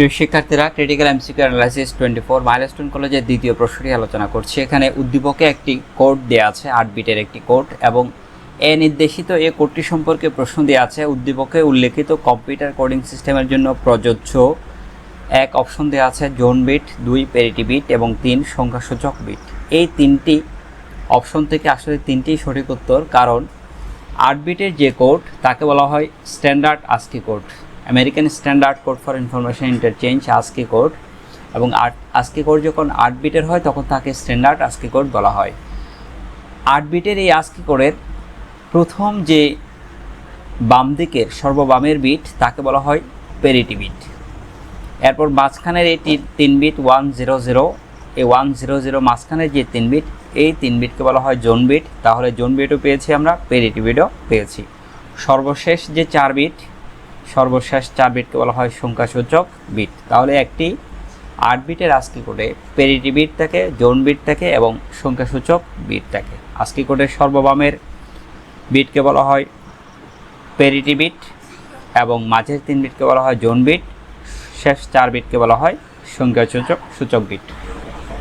প্রিয় শিক্ষার্থীরা critical MCQ analysis twenty four milestone কলেজের দ্বিতীয় প্রশ্নটি আলোচনা করছি। এখানে উদ্দীপকে একটি কোড দেওয়া আছে, আট বিটের একটি কোড এবং এ নির্দেশিত এ কোডটি সম্পর্কে প্রশ্ন দেওয়া আছে। উদ্দীপকে উল্লেখিত কম্পিউটার কোডিং সিস্টেমের জন্য প্রযোজ্য এক অপশন দেওয়া আছে জোন বিট দুই পেরিটি বিট এবং তিন সংখ্যাসূচক বিট এই তিনটি অপশন থেকে আসলে তিনটি সঠিক উত্তর, কারণ আট বিটের যে কোড তাকে বলা হয় standard ASCII code American standard code for information interchange ASCII code এবং আট আস্কি কোড যখন আট বিটের হয়, তখন তাকে স্ট্যান্ডার্ড আস্কি কোড বলা হয়। আট বিটের এই আস্কি কোডের প্রথম যে বাম দিকের, সর্ববামের বিট, তাকে বলা হয় পেরিটি বিট। এরপর মাঝখানের এই তিন বিট ওয়ান জিরো জিরো এই ওয়ান জিরো জিরো মাঝখানের যে তিন বিট, এই তিন বিটকে বলা হয় জোন বিট। তাহলে জোন বিটও পেয়েছি আমরা পেরিটি বিটও পেয়েছি। সর্বশেষ যে চার বিট সর্বশেষ চার বিটকে বলা হয় সংখ্যাসূচক বিট। তাহলে একটি আট বিটের আস্কি কোডে পেরিটি বিট থাকে জোন বিট থাকে এবং সংখ্যাসূচক বিট থাকে। আস্কি কোডের সর্ববামের বিটকে বলা হয় পেরিটি বিট এবং মাঝের তিন বিটকে বলা হয় জোন বিট। শেষ চার বিটকে বলা হয় সংখ্যাসূচক সূচক বিট।